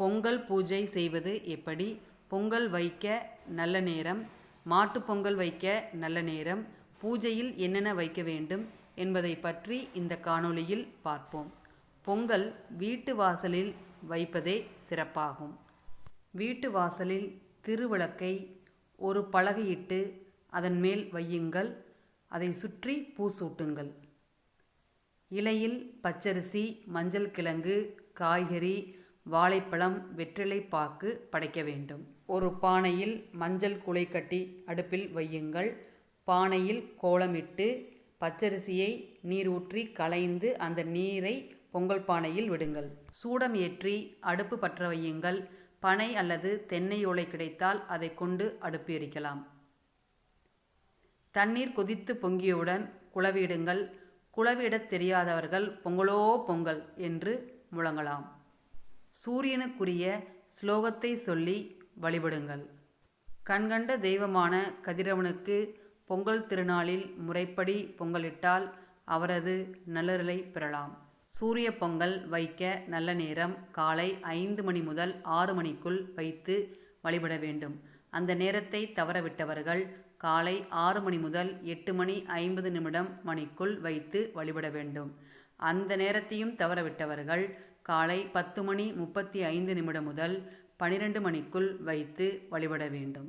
பொங்கல் பூஜை செய்வது எப்படி? பொங்கல் வைக்க நல்ல நேரம் மாட்டுப் பொங்கல் வைக்க நல்ல நேரம் பூஜையில் என்னென்ன வைக்க வேண்டும் என்பதை பற்றி இந்த காணொளியில் பார்ப்போம். பொங்கல் வீட்டு வாசலில் வைப்பதே சிறப்பாகும். வீட்டு வாசலில் திருவிளக்கை ஒரு பலகையிட்டு அதன் மேல் வையுங்கள். அதை சுற்றி பூ சூட்டுங்கள். இலையில் பச்சரிசி மஞ்சள் கிழங்கு காய்கறி வாழைப்பழம் வெற்றிலை பாக்கு படைக்க வேண்டும். ஒரு பானையில் மஞ்சள் குலை கட்டி அடுப்பில் வையுங்கள். பானையில் கோலமிட்டு பச்சரிசியை நீர் ஊற்றி களைந்து அந்த நீரை பொங்கல் பானையில் விடுங்கள். சூடம் ஏற்றி அடுப்பு பற்ற வையுங்கள். பனை அல்லது தென்னை ஓலை கிடைத்தால் அதை கொண்டு அடுப்பு எரிக்கலாம். தண்ணீர் கொதித்து பொங்கியவுடன் குளவிடுங்கள் குளவிடத் தெரியாதவர்கள் பொங்கலோ பொங்கல் என்று முழங்கலாம். சூரியனுக்குரிய ஸ்லோகத்தை சொல்லி வழிபடுங்கள். கண்கண்ட தெய்வமான கதிரவனுக்கு பொங்கல் திருநாளில் முறைப்படி பொங்கலிட்டால் அவரது நல்லருளை பெறலாம். சூரிய பொங்கல் வைக்க நல்ல நேரம் காலை ஐந்து மணி முதல் ஆறு மணிக்குள் வைத்து வழிபட வேண்டும். அந்த நேரத்தை தவறவிட்டவர்கள் காலை ஆறு மணி முதல் எட்டு மணி ஐம்பது நிமிடம் மணிக்குள் வைத்து வழிபட வேண்டும். அந்த நேரத்தையும் தவறவிட்டவர்கள் காலை பத்து மணி முப்பத்தி ஐந்து நிமிடம் முதல் பனிரெண்டு மணிக்குள் வைத்து வழிபட வேண்டும்.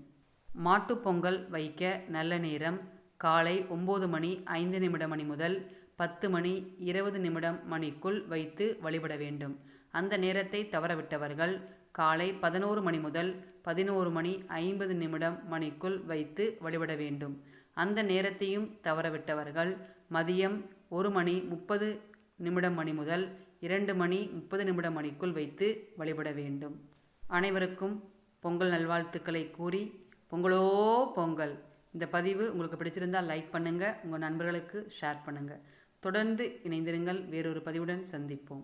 மாட்டுப்பொங்கல் வைக்க நல்ல நேரம் காலை ஒம்பது மணி ஐந்து நிமிட மணி முதல் பத்து மணி இருபது நிமிடம் மணிக்குள் வைத்து வழிபட வேண்டும். அந்த நேரத்தை தவறவிட்டவர்கள் காலை பதினோரு மணி முதல் பதினோரு மணி ஐம்பது நிமிடம் மணிக்குள் வைத்து வழிபட வேண்டும். அந்த நேரத்தையும் தவறவிட்டவர்கள் மதியம் ஒரு மணி முப்பது நிமிடம் மணி முதல் இரண்டு மணி முப்பது நிமிட மணிக்குள் வைத்து வழிபட வேண்டும். அனைவருக்கும் பொங்கல் நல்வாழ்த்துக்களை கூறி பொங்கலோ பொங்கல். இந்த பதிவு உங்களுக்கு பிடிச்சிருந்தால் லைக் பண்ணுங்கள் உங்கள் நண்பர்களுக்கு ஷேர் பண்ணுங்கள் தொடர்ந்து இணைந்திருங்கள் வேறொரு பதிவுடன் சந்திப்போம்.